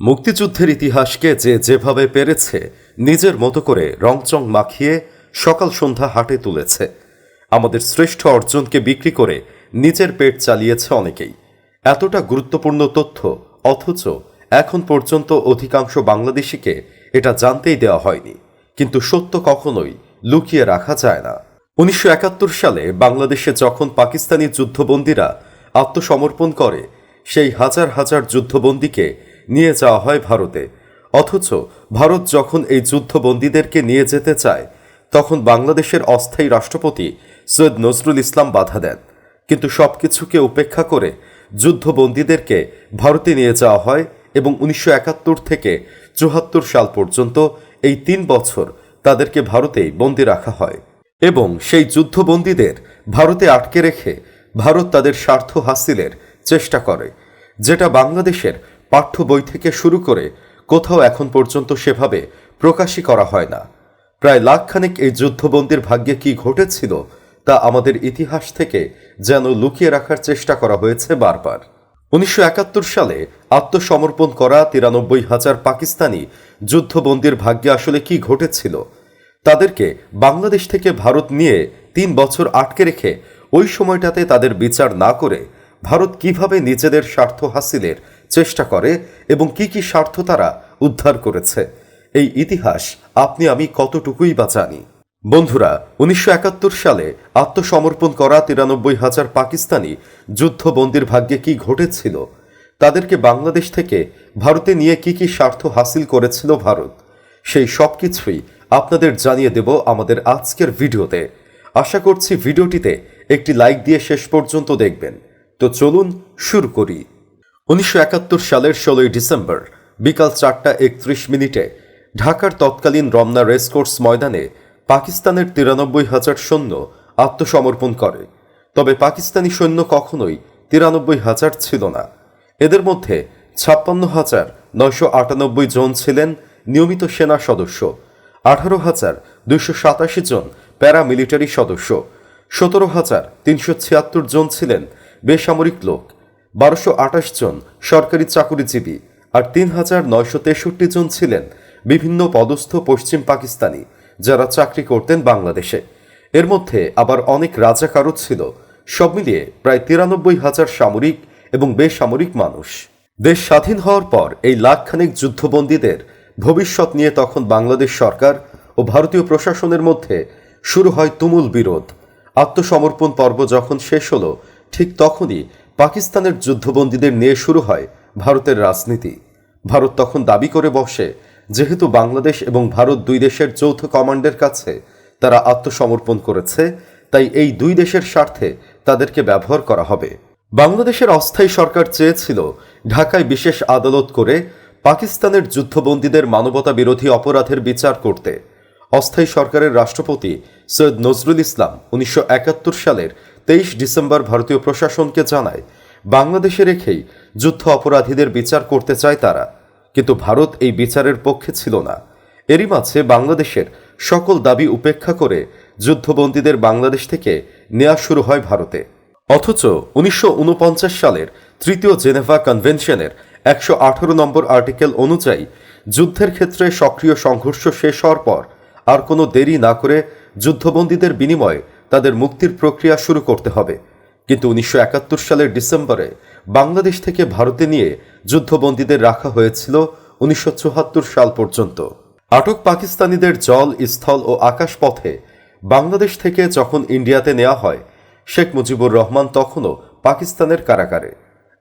মুক্তিযুদ্ধের ইতিহাসকে যে যেভাবে পেরেছে, নিজের মতো করে রংচং মাখিয়ে সকাল সন্ধ্যা হাটে তুলেছে। আমাদের শ্রেষ্ঠ অর্জনকে বিক্রি করে নিজের পেট চালিয়েছে অনেকেই। এতটা গুরুত্বপূর্ণ তথ্য, অথচ এখন পর্যন্ত অধিকাংশ বাংলাদেশিকে এটা জানতেই দেওয়া হয়নি। কিন্তু সত্য কখনোই লুকিয়ে রাখা যায় না। উনিশশো একাত্তর সালে বাংলাদেশে যখন পাকিস্তানি যুদ্ধবন্দীরা আত্মসমর্পণ করে, সেই হাজার হাজার যুদ্ধবন্দীকে নিয়ে যাওয়া হয় ভারতে। অথচ ভারত যখন এই যুদ্ধবন্দীদেরকে নিয়ে যেতে চায়, তখন বাংলাদেশের অস্থায়ী রাষ্ট্রপতি সৈয়দ নজরুল ইসলাম বাধা দেন। কিন্তু সবকিছুকে উপেক্ষা করে যুদ্ধবন্দীদেরকে ভারতে নিয়ে যাওয়া হয় এবং উনিশশো একাত্তর থেকে চুহাত্তর সাল পর্যন্ত এই তিন বছর তাদেরকে ভারতেই বন্দি রাখা হয়। এবং সেই যুদ্ধবন্দীদের ভারতে আটকে রেখে ভারত তাদের স্বার্থ হাসিলের চেষ্টা করে, যেটা বাংলাদেশের পাঠ্য বই থেকে শুরু করে কোথাও এখন পর্যন্ত সেভাবে প্রকাশই করা হয় না। প্রায় লাখখানেক এই যুদ্ধবন্দির ভাগ্যে কি ঘটেছিল তা আমাদের ইতিহাস থেকে যেন লুকিয়ে রাখার চেষ্টা করা হয়েছে বারবার। উনিশশো একাত্তর সালে আত্মসমর্পণ করা তিরানব্বই হাজার পাকিস্তানি যুদ্ধবন্দির ভাগ্যে আসলে কি ঘটেছিল তাদেরকে বাংলাদেশ থেকে ভারত নিয়ে তিন বছর আটকে রেখে ওই সময়টাতে তাদের বিচার না করে ভারত কীভাবে নিজেদের স্বার্থ হাসিলের চেষ্টা করে এবং কি কি স্বার্থ তারা উদ্ধার করেছে। এই ইতিহাস আপনি আমি কতটুকুই বা জানি। বন্ধুরা, উনিশশো একাত্তর সালে আত্মসমর্পণ করা তিরানব্বই হাজার পাকিস্তানি যুদ্ধবন্দির ভাগ্যে কি ঘটেছিল? তাদেরকে বাংলাদেশ থেকে ভারতে নিয়ে কি কি স্বার্থ হাসিল করেছিল ভারত? সেই সব কিছুই আপনাদের জানিয়ে দেব আমাদের আজকের ভিডিওতে। আশা করছি ভিডিওটিতে একটি লাইক দিয়ে শেষ পর্যন্ত দেখবেন। তো চলুন শুরু করি। উনিশশো একাত্তর সালের ষোলোই ডিসেম্বর, বিকাল চারটা একত্রিশ মিনিটে ঢাকার তৎকালীন রমনা রেসকোর্স ময়দানে পাকিস্তানের তিরানব্বই হাজার সৈন্য আত্মসমর্পণ করে। তবে পাকিস্তানি সৈন্য কখনোই তিরানব্বই হাজার ছিল না। এদের মধ্যে ছাপ্পান্ন হাজার নয়শো আটানব্বই জন ছিলেন নিয়মিত সেনা সদস্য, আঠারো হাজার দুইশো সাতাশি জন প্যারামিলিটারি সদস্য, সতেরো হাজার তিনশো ছিয়াত্তর জন ছিলেন বেসামরিক লোক বারোশো আঠাশ জন সরকারি চাকুরিজীবী আর তিন হাজার নয়শো তেষট্টি জন ছিলেন বিভিন্ন পদস্থ পশ্চিম পাকিস্তানি যারা চাকরি করতেন বাংলাদেশে। এর মধ্যে আবার অনেক রাজাকারও ছিল। সব মিলিয়ে প্রায় তিরানব্বই হাজার সামরিক এবং বেসামরিক মানুষ। দেশ স্বাধীন হওয়ার পর এই লাখখানেক যুদ্ধবন্দীদের ভবিষ্যৎ নিয়ে তখন বাংলাদেশ সরকার ও ভারতীয় প্রশাসনের মধ্যে শুরু হয় তুমুল বিরোধ। আত্মসমর্পণ পর্ব যখন শেষ হলো, ঠিক তখনই পাকিস্তানের যুদ্ধবন্দীদের নিয়ে শুরু হয় ভারতের রাজনীতি। ভারত তখন দাবি করে বসে, যেহেতু বাংলাদেশ এবং ভারত দুই দেশের যৌথ কমান্ডের কাছে তারা আত্মসমর্পণ করেছে, তাই এই দুই দেশের স্বার্থে তাদেরকে ব্যবহার করা হবে। বাংলাদেশের অস্থায়ী সরকার চেয়েছিল ঢাকায় বিশেষ আদালত করে পাকিস্তানের যুদ্ধবন্দীদের মানবতা বিরোধী অপরাধের বিচার করতে। অস্থায়ী সরকারের রাষ্ট্রপতি সৈয়দ নজরুল ইসলাম উনিশশো একাত্তর সালের তেইশ ডিসেম্বর ভারতীয় প্রশাসনকে জানায় বাংলাদেশে রেখেই যুদ্ধ অপরাধীদের বিচার করতে চায় তারা। কিন্তু ভারত এই বিচারের পক্ষে ছিল না। এরই মাঝে বাংলাদেশের সকল দাবি উপেক্ষা করে যুদ্ধবন্দীদের বাংলাদেশ থেকে নেওয়া শুরু হয় ভারতে। অথচ উনিশশো ঊনপঞ্চাশ সালের তৃতীয় জেনেভা কনভেনশনের একশো আঠারো নম্বর আর্টিকেল অনুযায়ী যুদ্ধের ক্ষেত্রে সক্রিয় সংঘর্ষ শেষ হওয়ার পর আর কোনো দেরি না করে যুদ্ধবন্দীদের বিনিময়ে তাদের মুক্তির প্রক্রিয়া শুরু করতে হবে। কিন্তু উনিশশো একাত্তর সালের ডিসেম্বরে বাংলাদেশ থেকে ভারতে নিয়ে যুদ্ধবন্দীদের রাখা হয়েছিল উনিশশো সাল পর্যন্ত। আটক পাকিস্তানিদের জল, স্থল ও আকাশ পথে বাংলাদেশ থেকে যখন ইন্ডিয়াতে নেওয়া হয়, শেখ মুজিবুর রহমান তখনও পাকিস্তানের কারাগারে।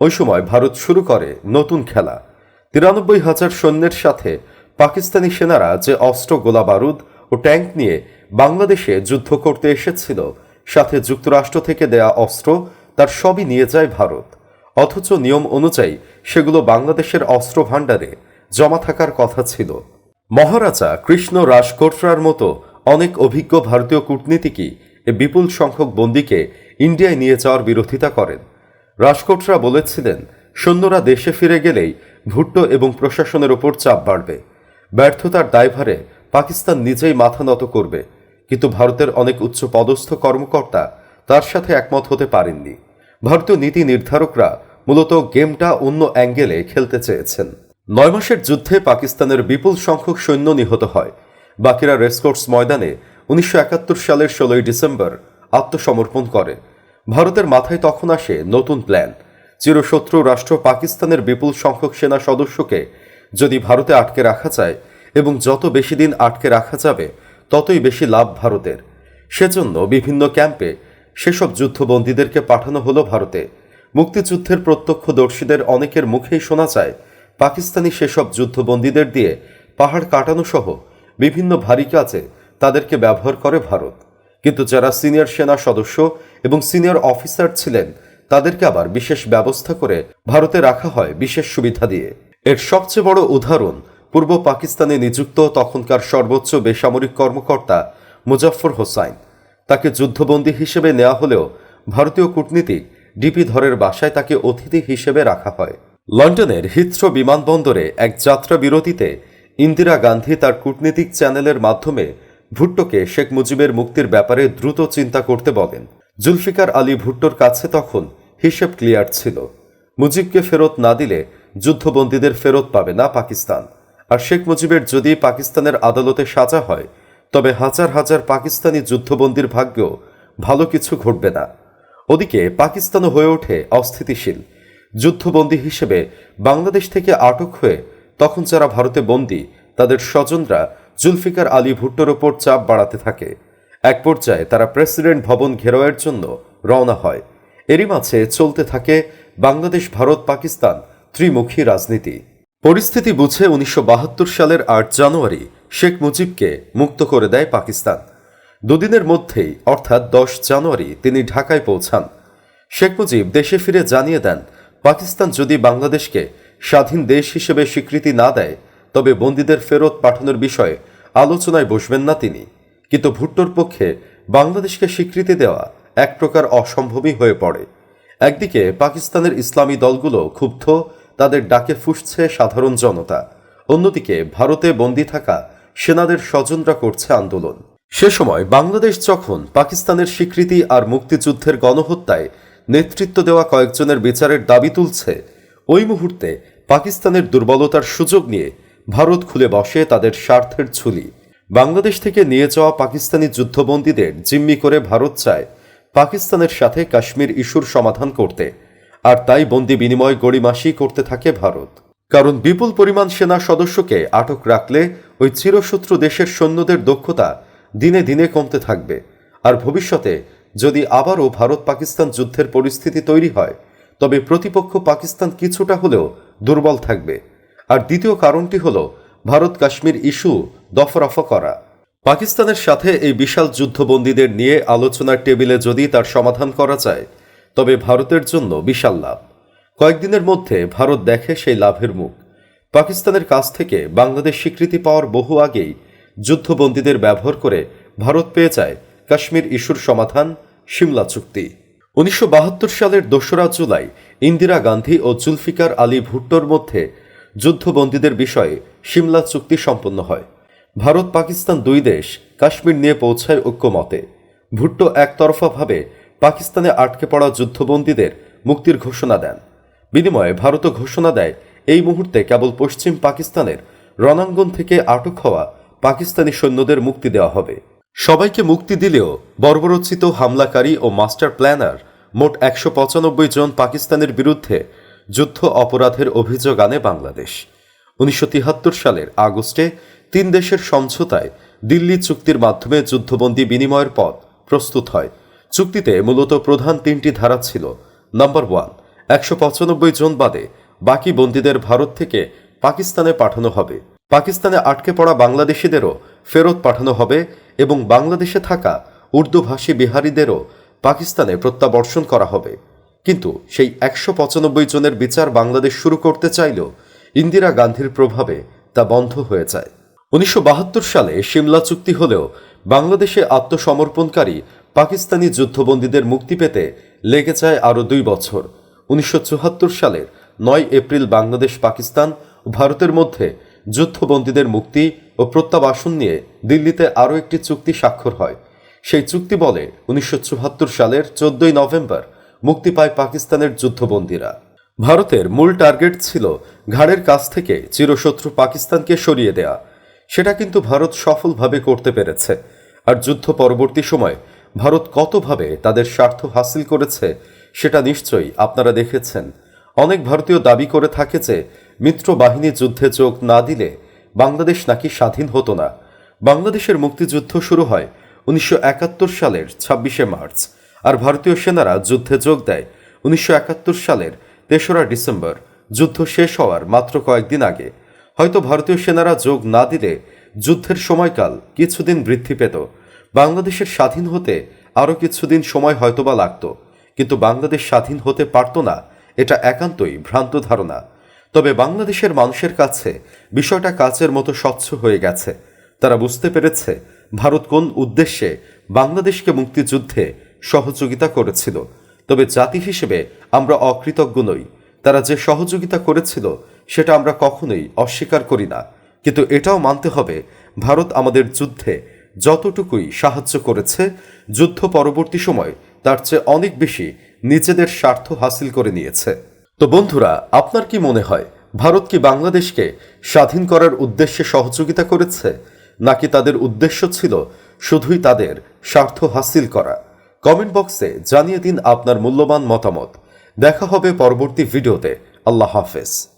ওই সময় ভারত শুরু করে নতুন খেলা। তিরানব্বই হাজার সৈন্যের সাথে পাকিস্তানি সেনারা যে অস্ত্র গোলা বারুদ ও ট্যাঙ্ক নিয়ে বাংলাদেশে যুদ্ধ করতে এসেছিল, সাথে যুক্তরাষ্ট্র থেকে দেয়া অস্ত্র তার সবই নিয়ে যায় ভারত। অথচ নিয়ম অনুযায়ী সেগুলো বাংলাদেশের অস্ত্র ভাণ্ডারে জমা থাকার কথা ছিল। মহারাজা কৃষ্ণ রাজকোটরার মতো অনেক অভিজ্ঞ ভারতীয় কূটনীতিকই এ বিপুল সংখ্যক বন্দীকে ইন্ডিয়ায় নিয়ে যাওয়ার বিরোধিতা করেন। রাজকোটরা বলেছিলেন, সৈন্যরা দেশে ফিরে গেলেই ভুট্টো এবং প্রশাসনের ওপর চাপ বাড়বে। ব্যর্থতার দায়ভারে পাকিস্তান নিজেই মাথা নত করবে। কিন্তু ভারতের অনেক উচ্চ পদস্থ কর্মকর্তা তার সাথে একমত হতে পারেননি। ভারতীয় নীতি নির্ধারকরা মূলত গেমটা অন্য অ্যাঙ্গেলে খেলতে চেয়েছেন। নয় মাসের যুদ্ধে পাকিস্তানের বিপুল সংখ্যক সৈন্য নিহত হয়। বাকিরা রেসকোর্স ময়দানে উনিশশো একাত্তর সালের ষোলোই ডিসেম্বর আত্মসমর্পণ করে। ভারতের মাথায় তখন আসে নতুন প্ল্যান। চিরশত্রু রাষ্ট্র পাকিস্তানের বিপুল সংখ্যক সেনা সদস্যকে যদি ভারতে আটকে রাখা যায় এবং যত বেশি দিন আটকে রাখা যাবে ততই বেশি লাভ ভারতের। সেজন্য বিভিন্ন ক্যাম্পে সেসব যুদ্ধবন্দীদেরকে পাঠানো হলো ভারতে। মুক্তিযুদ্ধের প্রত্যক্ষদর্শীদের অনেকের মুখেই শোনা যায়, পাকিস্তানি সেসব যুদ্ধবন্দীদের দিয়ে পাহাড় কাটানো সহ বিভিন্ন ভারী কাজে তাদেরকে ব্যবহার করে ভারত। কিন্তু যারা সিনিয়র সেনা সদস্য এবং সিনিয়র অফিসার ছিলেন, তাদেরকে আবার বিশেষ ব্যবস্থা করে ভারতে রাখা হয় বিশেষ সুবিধা দিয়ে। এর সবচেয়ে বড় উদাহরণ পূর্ব পাকিস্তানে নিযুক্ত তখনকার সর্বোচ্চ বেসামরিক কর্মকর্তা মুজাফর হোসাইন। তাকে যুদ্ধবন্দী হিসেবে নেওয়া হলেও ভারতীয় কূটনীতিক ডিপি ধরের বাসায় তাকে অতিথি হিসেবে রাখা হয়। লন্ডনের হিথ্রো বিমানবন্দরে এক যাত্রা বিরতিতে ইন্দিরা গান্ধী তার কূটনীতিক চ্যানেলের মাধ্যমে ভুট্টোকে শেখ মুজিবের মুক্তির ব্যাপারে দ্রুত চিন্তা করতে বলেন। জুলফিকার আলী ভুট্টোর কাছে তখন হিসেব ক্লিয়ার ছিল। মুজিবকে ফেরত না দিলে যুদ্ধবন্দীদের ফেরত পাবে না পাকিস্তান। আর শেখ মুজিবের যদি পাকিস্তানের আদালতে সাজা হয়, তবে হাজার হাজার পাকিস্তানি যুদ্ধবন্দীর ভাগ্য ভালো কিছু ঘটবে না। ওদিকে পাকিস্তানও হয়ে ওঠে অস্থিতিশীল। যুদ্ধবন্দী হিসেবে বাংলাদেশ থেকে আটক হয়ে তখন যারা ভারতে বন্দী, তাদের স্বজনরা জুলফিকার আলী ভুট্টোর ওপর চাপ বাড়াতে থাকে। এক পর্যায়ে তারা প্রেসিডেন্ট ভবন ঘেরাওয়ের জন্য রওনা হয়। এরই মাঝে চলতে থাকে বাংলাদেশ ভারত পাকিস্তান ত্রিমুখী রাজনীতি। পরিস্থিতি বুঝে উনিশশো বাহাত্তর সালের আট জানুয়ারি শেখ মুজিবকে মুক্ত করে দেয় পাকিস্তান। দুদিনের মধ্যেই, অর্থাৎ দশ জানুয়ারি, তিনি ঢাকায় পৌঁছান। শেখ মুজিব দেশে ফিরে জানিয়ে দেন, পাকিস্তান যদি বাংলাদেশকে স্বাধীন দেশ হিসেবে স্বীকৃতি না দেয়, তবে বন্দীদের ফেরত পাঠানোর বিষয়ে আলোচনায় বসবেন না তিনি। কিন্তু ভুট্টোর পক্ষে বাংলাদেশকে স্বীকৃতি দেওয়া এক প্রকার অসম্ভবই হয়ে পড়ে। একদিকে, পাকিস্তানের ইসলামী দলগুলো ক্ষুব্ধ তাদের ডাকে ফুসছে সাধারণ জনতা। অন্যদিকে ভারতে বন্দী থাকা সেনাদের স্বজনরা করছে আন্দোলন। সে সময় বাংলাদেশ যখন পাকিস্তানের স্বীকৃতি আর মুক্তিযুদ্ধের গণহত্যায় নেতৃত্ব দেওয়া কয়েকজনের বিচারের দাবি তুলছে, ওই মুহূর্তে পাকিস্তানের দুর্বলতার সুযোগ নিয়ে ভারত খুলে বসে তাদের স্বার্থের ঝুলি। বাংলাদেশ থেকে নিয়ে যাওয়া পাকিস্তানি যুদ্ধবন্দীদের জিম্মি করে ভারত চায় পাকিস্তানের সাথে কাশ্মীর ইস্যুর সমাধান করতে। আর তাই বন্দি বিনিময় গড়িমাসি করতে থাকে ভারত। কারণ বিপুল পরিমাণ সেনা সদস্যকে আটক রাখলে ওই চিরশত্রু দেশের সৈন্যদের দক্ষতা দিনে দিনে কমতে থাকবে। আর ভবিষ্যতে যদি আবারও ভারত পাকিস্তান যুদ্ধের পরিস্থিতি তৈরি হয়, তবে প্রতিপক্ষ পাকিস্তান কিছুটা হলেও দুর্বল থাকবে। আর দ্বিতীয় কারণটি হল ভারত কাশ্মীর ইস্যু দফরফা করা। পাকিস্তানের সাথে এই বিশাল যুদ্ধবন্দীদের নিয়ে আলোচনার টেবিলে যদি তার সমাধান করা যায় তবে ভারতের জন্য বিশাল লাভ। কয়েকদিনের মধ্যে ভারত দেখে সেই লাভের মুখ। পাকিস্তানের কাছ থেকে বাংলাদেশ স্বীকৃতি পাওয়ার বহু আগেই যুদ্ধবন্দীদের ব্যবহার করে ভারত পেয়ে যায় কাশ্মীর ইস্যুর সমাধান, সিমলা চুক্তি। উনিশশো বাহাত্তর সালের দোসরা জুলাই ইন্দিরা গান্ধী ও জুলফিকার আলী ভুট্টোর মধ্যে যুদ্ধবন্দীদের বিষয়ে সিমলা চুক্তি সম্পন্ন হয়। ভারত পাকিস্তান দুই দেশ কাশ্মীর নিয়ে পৌঁছায় ঐক্যমতে। ভুট্টো একতরফাভাবে পাকিস্তানে আটকে পড়া যুদ্ধবন্দীদের মুক্তির ঘোষণা দেন। বিনিময়ে ভারতও ঘোষণা দেয়, এই মুহূর্তে কেবল পশ্চিম পাকিস্তানের রণাঙ্গন থেকে আটক হওয়া পাকিস্তানি সৈন্যদের মুক্তি দেওয়া হবে। সবাইকে মুক্তি দিলেও বর্বরোচিত হামলাকারী ও মাস্টার প্ল্যানার মোট একশো পঁচানব্বই জন পাকিস্তানের বিরুদ্ধে যুদ্ধ অপরাধের অভিযোগ আনে বাংলাদেশ। উনিশশো তিয়াত্তর সালের আগস্টে তিন দেশের সমঝোতায় দিল্লি চুক্তির মাধ্যমে যুদ্ধবন্দী বিনিময়ের পথ প্রস্তুত হয়। চুক্তিতে মূলত প্রধান তিনটি ধারা ছিল। নাম্বার ওয়ান, একশো পঁচানব্বই জন বাদে বাকি বন্দীদের ভারত থেকে পাকিস্তানে পাঠানো হবে। পাকিস্তানে আটকে পড়া বাংলাদেশিদেরও ফেরত পাঠানো হবে এবং বাংলাদেশে থাকা উর্দুভাষী বিহারীদেরও পাকিস্তানে প্রত্যাবর্ষণ করা হবে। কিন্তু সেই একশো পঁচানব্বই জনের বিচার বাংলাদেশ শুরু করতে চাইলেও ইন্দিরা গান্ধীর প্রভাবে তা বন্ধ হয়ে যায়। উনিশশো বাহাত্তর সালে সিমলা চুক্তি হলেও বাংলাদেশে আত্মসমর্পণকারী পাকিস্তানি যুদ্ধবন্দীদের মুক্তি পেতে লেগে যায় আরও দুই বছর। উনিশশো সালের নয় এপ্রিল বাংলাদেশ পাকিস্তান ও ভারতের মধ্যে যুদ্ধবন্দীদের মুক্তি ও প্রত্যাবাসন নিয়ে দিল্লিতে আরও একটি চুক্তি স্বাক্ষর হয়। সেই চুক্তি বলে উনিশশো সালের চোদ্দই নভেম্বর মুক্তি পায় পাকিস্তানের যুদ্ধবন্দীরা। ভারতের মূল টার্গেট ছিল ঘাড়ের কাছ থেকে চিরশত্রু পাকিস্তানকে সরিয়ে দেয়া। সেটা কিন্তু ভারত সফলভাবে করতে পেরেছে। আর যুদ্ধ পরবর্তী সময় ভারত কতভাবে তাদের স্বার্থ হাসিল করেছে, সেটা নিশ্চয়ই আপনারা দেখেছেন। অনেক ভারতীয় দাবি করে থাকে যে মিত্র বাহিনী যুদ্ধে যোগ না দিলে বাংলাদেশ নাকি স্বাধীন হতো না। বাংলাদেশের মুক্তিযুদ্ধ শুরু হয় উনিশশো একাত্তর সালের ছাব্বিশে মার্চ, আর ভারতীয় সেনারা যুদ্ধে যোগ দেয় উনিশশো একাত্তর সালের তেসরা ডিসেম্বর। যুদ্ধ শেষ হওয়ার মাত্র কয়েকদিন আগে। হয়তো ভারতীয় সেনারা যোগ না দিলে যুদ্ধের সময়কাল কিছুদিন বৃদ্ধি পেত। বাংলাদেশের স্বাধীন হতে আরও কিছুদিন সময় হয়তোবা লাগতো, কিন্তু বাংলাদেশ স্বাধীন হতে পারত না, এটা একান্তই ভ্রান্ত ধারণা। তবে বাংলাদেশের মানুষের কাছে বিষয়টা কাচের মতো স্বচ্ছ হয়ে গেছে। তারা বুঝতে পেরেছে ভারত কোন উদ্দেশ্যে বাংলাদেশকে মুক্তিযুদ্ধে সহযোগিতা করেছিল। তবে জাতি হিসেবে আমরা অকৃতজ্ঞ নই। তারা যে সহযোগিতা করেছিল, সেটা আমরা কখনোই অস্বীকার করি না। কিন্তু এটাও মানতে হবে, ভারত আমাদের যুদ্ধে যতটুকুই সাহায্য করেছে, যুদ্ধ পরবর্তী সময় তার চেয়ে অনেক বেশি নিজেদের স্বার্থ হাসিল করে নিয়েছে। তো বন্ধুরা, আপনার কি মনে হয়, ভারত কি বাংলাদেশকে স্বাধীন করার উদ্দেশ্যে সহযোগিতা করেছে, নাকি তাদের উদ্দেশ্য ছিল শুধুই তাদের স্বার্থ হাসিল করা? কমেন্ট বক্সে জানিয়ে দিন আপনার মূল্যবান মতামত। দেখা হবে পরবর্তী ভিডিওতে। আল্লাহ হাফেজ।